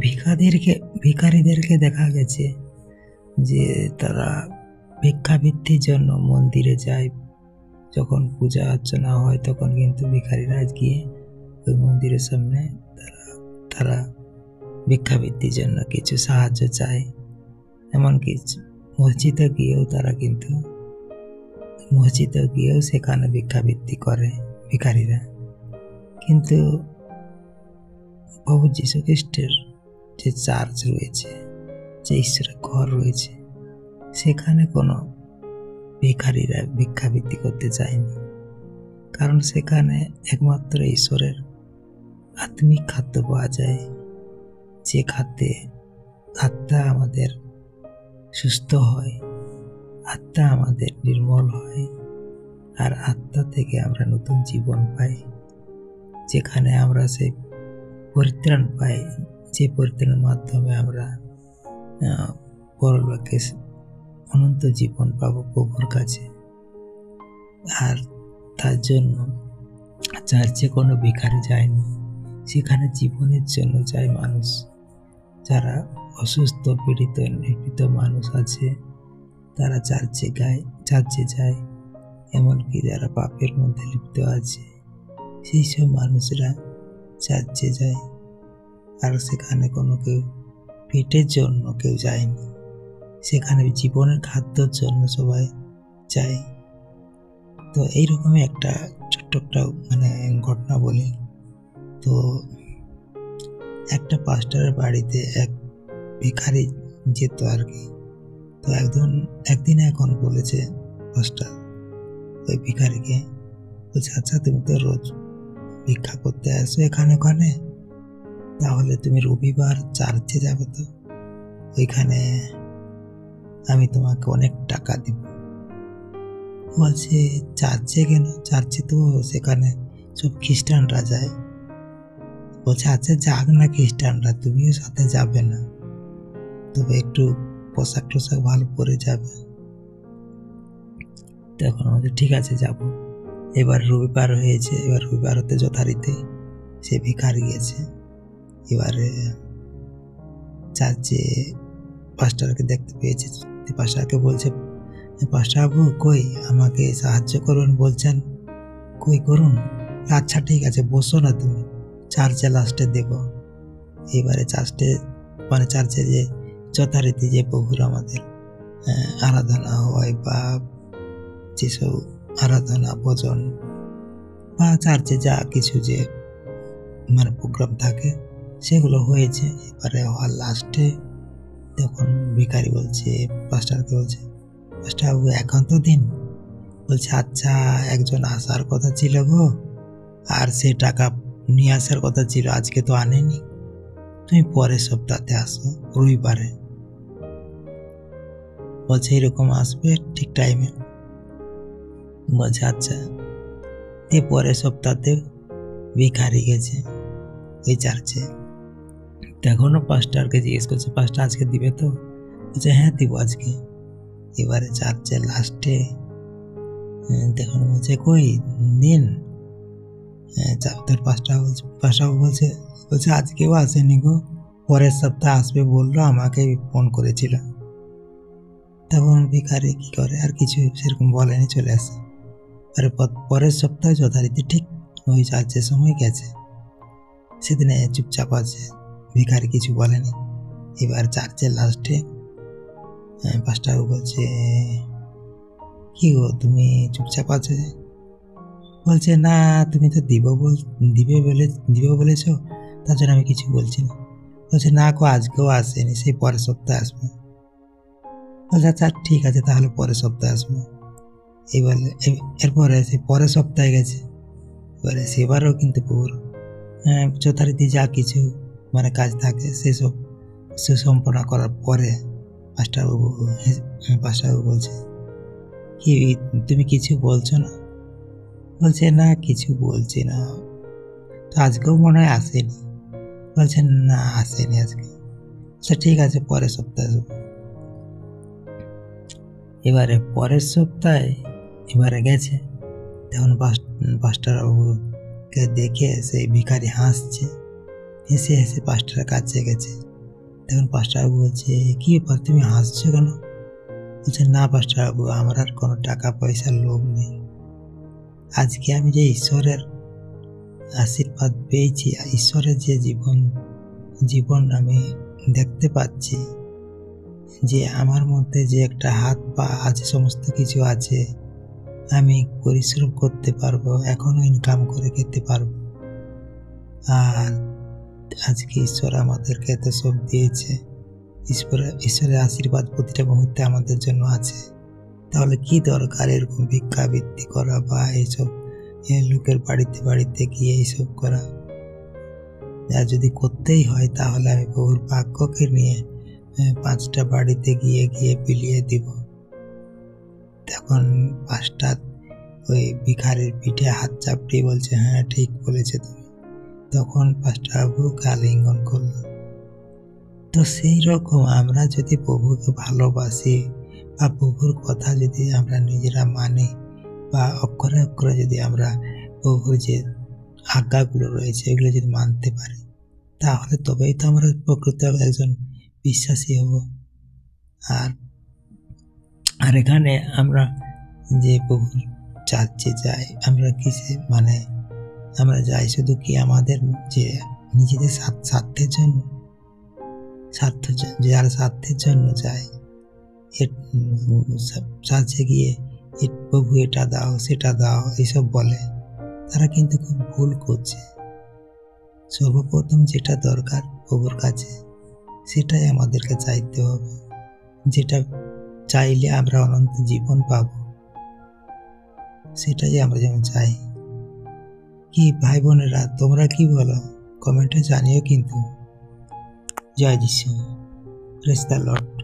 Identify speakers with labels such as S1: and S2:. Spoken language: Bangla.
S1: ভিখারিদেরকে ভিখারিদেরকে দেখা গেছে যে তারা ভিক্ষাবৃত্তির জন্য মন্দিরে যায়। যখন পূজা অর্চনা হয় তখন কিন্তু ভিখারিরা গিয়ে ওই মন্দিরের সামনে তারা তারা ভিক্ষাবৃত্তির জন্য কিছু সাহায্য চায়। এমনকি মসজিদে গিয়েও তারা কিন্তু মসজিদে গিয়েও সেখানে ভিক্ষাবৃত্তি করে ভিখারিরা। কিন্তু প্রভু যীশু খ্রিস্টের যে চার্চ রয়েছে, যে ঈশ্বরের ঘর রয়েছে, সেখানে কোনো ভিখারিরা ভিক্ষাবৃত্তি করতে চায়নি কারণ সেখানে একমাত্র ঈশ্বরের আত্মিক খাদ্য পাওয়া যায়। যে খাদ্যে আত্মা আমাদের সুস্থ হয়, আত্মা আমাদের নির্মল হয়, আর আত্মা থেকে আমরা নতুন জীবন পাই, যেখানে আমরা সেই পরিত্রাণ পাই। যে পরিত্রাণের মাধ্যমে আমরা পরলোকে অনন্ত জীবন পাবো প্রভুর কাছে। আর তার জন্য চার্চে কোনো ভিখারি যায়নি, সেখানে জীবনের জন্য যায় মানুষ। যারা অসুস্থ, পীড়িত, নিপীড়িত মানুষ আছে, তারা চার্চে গায় চার্চে যায়, এমনকি যারা পাপের মধ্যে লিপ্ত আছে, সেই সব মানুষরা চার্চে যায় আর সেখানে কোনো কেউ পেটের জন্য কেউ যায়নি। সেখানে জীবনের খাদ্যর জন্য সবাই যায়। তো এইরকমই একটা ছোট্ট একটা মানে ঘটনা বলি। তো একটা পাস্টারের বাড়িতে এক ভিখারি যেত আর কি। তো একজন একদিন এখন বলেছে পাস্টার ওই ভিখারিকে, বলছে আচ্ছা তুমি তো রোজ ভিক্ষা করতে আসো এখানে ওখানে। তাহলে তুমি রবিবার চার্চে যাবে তো। ওইখানে আমি তোমাকে অনেক টাকা দিব। বলছে, চার্চে কেন? চার্চে তো সেখানে সব খ্রিস্টানরা যায়। বলছে আচ্ছা যাক না খ্রিস্টানরা, তুমিও সাথে যাবে না। তবে একটু পোশাক টোশাক ভালো পরে যাবে। তখন বলছে, ঠিক আছে, যাব। এবার রবিবার হয়েছে, এবার রবিবার হতে যথারীতি সে ভিখারি গেছে। এবারে চার্চে পাস্টারকে দেখতে পেয়েছে পাস্টারকে বলছে পাস্টার বাবু কই? আমাকে সাহায্য করুন বলছেন। কই করুন? আচ্ছা ঠিক আছে বসো না তুমি চার্চে লাস্টে দেব। এবারে চার্চে মানে চার্চে যে যথারীতি যে প্রভুর আমাদের আহ, আরাধনা হয় বা যেসব আরাধনা ভজন বা চার্চে যা কিছু যে মানে প্রোগ্রাম থাকে সেগুলো হয়েছে। এবারে হওয়ার লাস্টে তখন ভিখারি বলছে পাস্টারকে বলছে পাস্টার এখন তো দিন? বলছে আচ্ছা একজন আসার কথা ছিল গো, আর সে টাকা নিয়ে আসার কথা ছিল, আজকে তো আনেনি। তুমি পরের সপ্তাহে আসো, রবিবারে। বলছে, এরকম আসবে ঠিক টাইমে বলছে আচ্ছা। দিয়ে পরের সপ্তাহতে ভিখারি গেছে ওই চার্চে তখনও পাঁচটারকে জিজ্ঞেস করছে পাঁচটা আজকে দিবে তো? বলছে হ্যাঁ দিব আজকে। এবারে চার্চের লাস্টে দেখুন বলছে কই? দিন হ্যাঁ, চা- তোর পাঁচটা বলছে পাঁচটা বলছে বলছে আজকেও আসেনি গো। পরের সপ্তাহে আসবে বলল আমাকে ফোন করেছিল। তখন ভিখারি কি করে? আর কিছু সেরকম বলেনি চলে আসে। আর পরের সপ্তাহে যথারীতি ঠিক ওই চার্চের সময় গেছে সেদিনে চুপচাপ আছে। ভিখারি কিছু বলেনি। এবার চার্চের লাস্টে পাঁচটা বলছে কি গো তুমি চুপচাপ আছো যে?" বলছে না তুমি তো দিব বল দিবে বলে দিবে বলেছ তার জন্য আমি কিছু বলছি না। বলছে না গো আজকেও আসেনি সেই পরের সপ্তাহে আসবে। বলছে আচ্ছা ঠিক আছে তাহলে পরের সপ্তাহে আসব। এবার এরপরে সে পরের সপ্তাহে গেছে। এবারে সেবারও কিন্তু পুর হ্যাঁ, যথারীতি যা কিছু মানে কাজ থাকে সেসব সুসম্পন্ন করার পরে মাস্টারবাবু হে- মাস্টারবাবু বলছে, কি, তুমি কিছু বলছো না? বলছে, না, কিছু বলছি না। তো আজকেও মনে হয় আসেনি। বলছে, না, আসেনি আজকে। আচ্ছা ঠিক আছে, পরের সপ্তাহে আসব এবারে পরের সপ্তাহে এবারে গেছে। তখন পাস্টার বাবুকে দেখে সেই ভিখারি হাসছে। হেসে হেসে পাঁচটার কাছে গেছে। তখন পাঁচটাবাবু বলছে, কি ব্যাপার, তুমি হাসছো কেন? বলছে, না পাঁচটাবাবু আমার আর কোনো টাকা পয়সার লোভ নেই। আজকে আমি যে ঈশ্বরের আশীর্বাদ পেয়েছি ঈশ্বরের যে জীবন জীবন আমি দেখতে পাচ্ছি, যে আমার মধ্যে যে একটা হাত পা আছে, সমস্ত কিছু আছে, আমি পরিশ্রম করতে পারব, এখনও ইনকাম করে খেতে পারব। আর আজকে ঈশ্বর আমাদেরকে এত সব দিয়েছে। ঈশ্বরের ঈশ্বরের আশীর্বাদ প্রতিটা মুহূর্তে আমাদের জন্য আছে। তাহলে কি দরকার এরকম ভিক্ষাবৃত্তি করা বা এইসব লোকের বাড়িতে বাড়িতে গিয়ে এইসব করা? আর যদি করতেই হয় তাহলে আমি প্রভুর বাক্যকে নিয়ে পাঁচটা বাড়িতে গিয়ে গিয়ে বিলিয়ে দিব। তখন পাঁচটা ওই ভিখারির পিঠে হাত চাপড়িয়ে বলছে হ্যাঁ ঠিক বলেছে তুমি। তখন পাঁচটা বাবুকে আলিঙ্গন করল তো সেই রকম আমরা যদি প্রভুকে ভালোবাসি বা প্রভুর কথা যদি আমরা নিজেরা মানি বা অক্ষরে অক্ষরে যদি আমরা প্রভুর যে আজ্ঞাগুলো রয়েছে এগুলো যদি মানতে পারি, তাহলে তবেই তো আমরা প্রকৃত একজন বিশ্বাসী হব। আর আর এখানে আমরা যে প্রভুর চার্চে যাই আমরা কিসে মানে আমরা যাই শুধু কি আমাদের যে নিজেদের স্বার্থ- স্বার্থের জন্য? স্বার্থ যারা স্বার্থের জন্য যায় এ- উম, সা- গিয়ে প্রভু এটা দাও সেটা দাও এইসব বলে। তারা কিন্তু খুব ভুল করছে। সর্বপ্রথম যেটা দরকার প্রভুর কাছে সেটাই আমাদেরকে চাইতে হবে। যেটা চাইলে আমরা অনন্ত জীবন পাব। সেটাই আমরা যেমন চাই। কি ভাই বোনেরা তোমরা কি বলো? কমেন্টে জানিও কিন্তু। জয় যিশু প্রেস লট